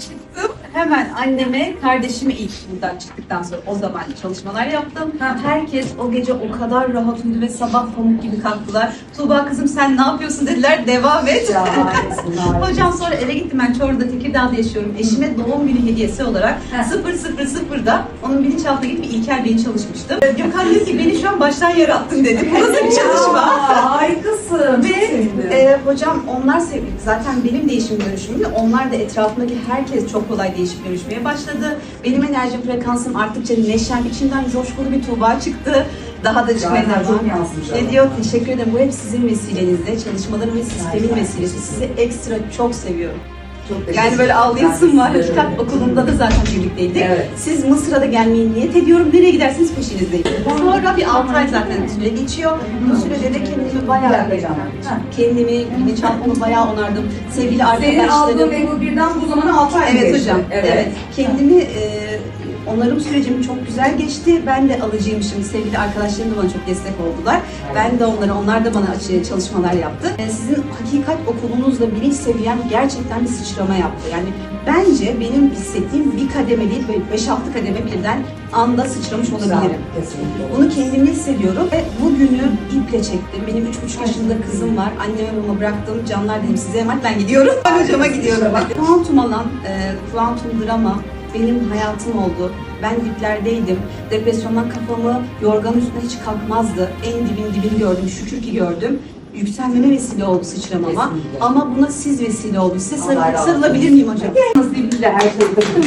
Çıktım hemen anneme, kardeşime ilk buradan çıktıktan sonra o zaman çalışmalar yaptım. Herkes o gece o kadar rahat uyudu ve sabah pamuk gibi kalktılar. Tuğba kızım sen ne yapıyorsun dediler, devam et. Hocam sonra eve gittim ben Çorlu'da Tekirdağ'da yaşıyorum. Eşime doğum günü hediyesi olarak Heh. 000'da onun bilinçaltına gidip İlker Bey'in çalışmıştım. Gökhan dedi ki beni şu an baştan yere attın dedi. Bu nasıl bir çalışma? Hocam onlar sevdi. Zaten benim değişim dönüşümümle onlar da etrafımdaki herkes çok kolay değişip dönüşmeye başladı. Benim enerji frekansım arttıkça neşem, içimden coşkulu bir tuğba çıktı. Daha da çıkmaya devam. Ne diyor? Teşekkür ederim. Bu hep sizin vesilenizde. Çalışmaların ve sistemin vesilesi. Sizi ekstra çok seviyorum. Çok Yani böyle ederim. ağlayasım var. Ben Kitap okulunda da zaten birlikteydik. Evet. Siz Mısır'a da gelmeyi niyet ediyorum. Nereye giderseniz peşinizdeyim. Sonra bir 6 ay zaten süre geçiyor. Bu sürede de kendimi bayağı kendimi, bilinçaltımı bayağı onardım. Sevgili Senin aldığın arkadaşlarım. ego birden bu zamana 6 ay Evet geçti. hocam. Evet. Kendimi e, onarım sürecim çok güzel geçti. Ben de alıcıymışım. Sevgili arkadaşlarım da bana çok destek oldular. Ben de onlara, onlar da bana çalışmalar yaptı. E, sizin hakikat okulunuzla bilinç seviyem gerçekten bir sıçrama yaptı. Yani bence benim hissettiğim bir kademe değil, böyle 5-6 kademe birden anda sıçramış olabilirim. Bunu kendimi hissediyorum ve bugünü iple çektim. Benim üç buçuk yaşında kızım var. Anneme babama bıraktım. Canlar dedim size emanet ben gidiyorum. Ben hocama gidiyorum. Kuantum alan, e, kuantum drama benim hayatım oldu. Ben diplerdeydim. Depresyondan kafamı yorganın üstüne hiç kalkmazdı. En dibin dibini gördüm. Şükür ki gördüm. Yükselmeme vesile oldu sıçramama. Kesinlikle. Ama buna siz vesile oldunuz. Size sarılabilir miyim hocam? Nasibinle her şeyi